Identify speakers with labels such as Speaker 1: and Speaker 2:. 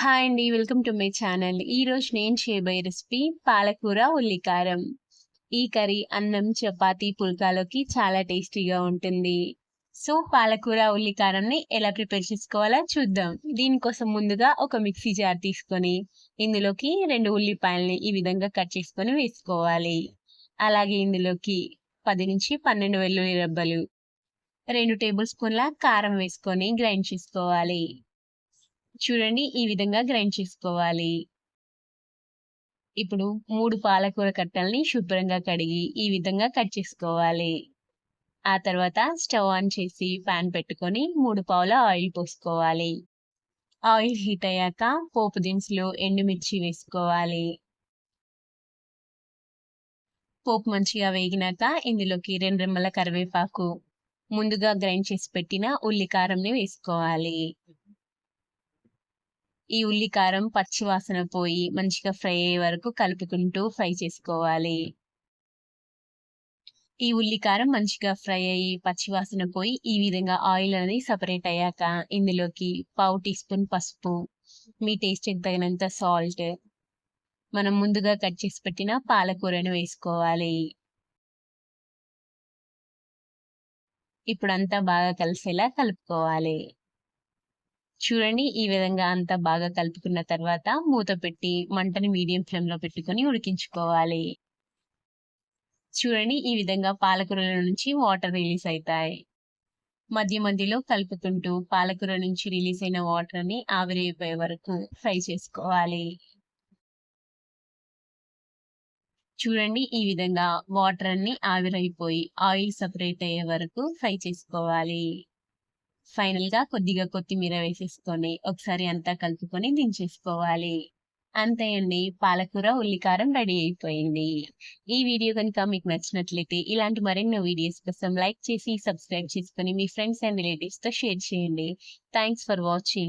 Speaker 1: Hi అండి. Welcome to my channel. ఈరోజు నేను చేయబోయే రెసిపీ పాలకూర ఉల్లికారం. ఈ కర్రీ అన్నం, చపాతి పుల్కాలోకి చాలా టేస్టీగా ఉంటుంది. సో, పాలకూర ఉల్లికారంని ఎలా ప్రిపేర్ చేసుకోవాలో చూద్దాం. దీనికోసం ముందుగా ఒక మిక్సీ జార్ తీసుకొని, ఇందులోకి రెండు ఉల్లిపాయల్ని ఈ విధంగా కట్ చేసుకొని వేసుకోవాలి. అలాగే ఇందులోకి 10-12 వెల్లుల్లి రెబ్బలు, రెండు టేబుల్ స్పూన్ల కారం వేసుకొని గ్రైండ్ చేసుకోవాలి. చూడండి ఈ విధంగా గ్రైండ్ చేసుకోవాలి. ఇప్పుడు మూడు పాలకూర కట్టల్ని శుభ్రంగా కడిగి ఈ విధంగా కట్ చేసుకోవాలి. ఆ తర్వాత స్టవ్ ఆన్ చేసి ప్యాన్ పెట్టుకొని మూడు పావుల ఆయిల్ పోసుకోవాలి. ఆయిల్ హీట్ అయ్యాక పోపు దినుసులు, ఎండుమిర్చి వేసుకోవాలి. పోపు మంచిగా వేగినాక ఇందులోకి రెండు రెమ్మల కరివేపాకు, ముందుగా గ్రైండ్ చేసి పెట్టిన ఉల్లికారంని వేసుకోవాలి. ఈ ఉల్లికారం పచ్చి వాసన పోయి మంచిగా ఫ్రై అయ్యే వరకు కలుపుకుంటూ ఫ్రై చేసుకోవాలి. ఈ ఉల్లికారం మంచిగా ఫ్రై అయ్యి పచ్చి వాసన పోయి ఈ విధంగా ఆయిల్ అనేది సపరేట్ అయ్యాక ఇందులోకి పావు టీ స్పూన్ పసుపు, మీ టేస్ట్‌కి తగినంత సాల్ట్, మనం ముందుగా కట్ చేసి పెట్టిన పాలకూరను వేసుకోవాలి. ఇప్పుడంతా బాగా కలిసేలా కలుపుకోవాలి. చూడండి ఈ విధంగా అంతా బాగా కలుపుకున్న తర్వాత మూత పెట్టి మంటని మీడియం ఫ్లేమ్‌లో పెట్టుకొని ఉడికించుకోవాలి. చూడండి ఈ విధంగా పాలకూరల నుంచి వాటర్ రిలీజ్ అవుతాయి మధ్య మధ్యలో కలుపుకుంటూ పాలకూర నుంచి రిలీజ్ అయిన వాటర్ వాటర్‌ని ఆవిరైపోయే వరకు ఫ్రై చేసుకోవాలి. చూడండి ఈ విధంగా వాటర్ అన్ని ఆవిరైపోయి ఆయిల్ సపరేట్ అయ్యే వరకు ఫ్రై చేసుకోవాలి. ఫైనల్గా కొద్దిగా కొత్తిమీర వేసేసుకొని ఒకసారి అంతా కలుపుకొని దించేసుకోవాలి. అంతే అండి పాలకూర ఉల్లికారం రెడీ అయిపోయింది. ఈ వీడియో కనుక మీకు నచ్చినట్లయితే ఇలాంటి మరెన్నో వీడియోస్ కోసం లైక్ చేసి, సబ్స్క్రైబ్ చేసుకొని మీ ఫ్రెండ్స్ అండ్ రిలేటివ్స్‌తో షేర్ చేయండి. Thanks for watching.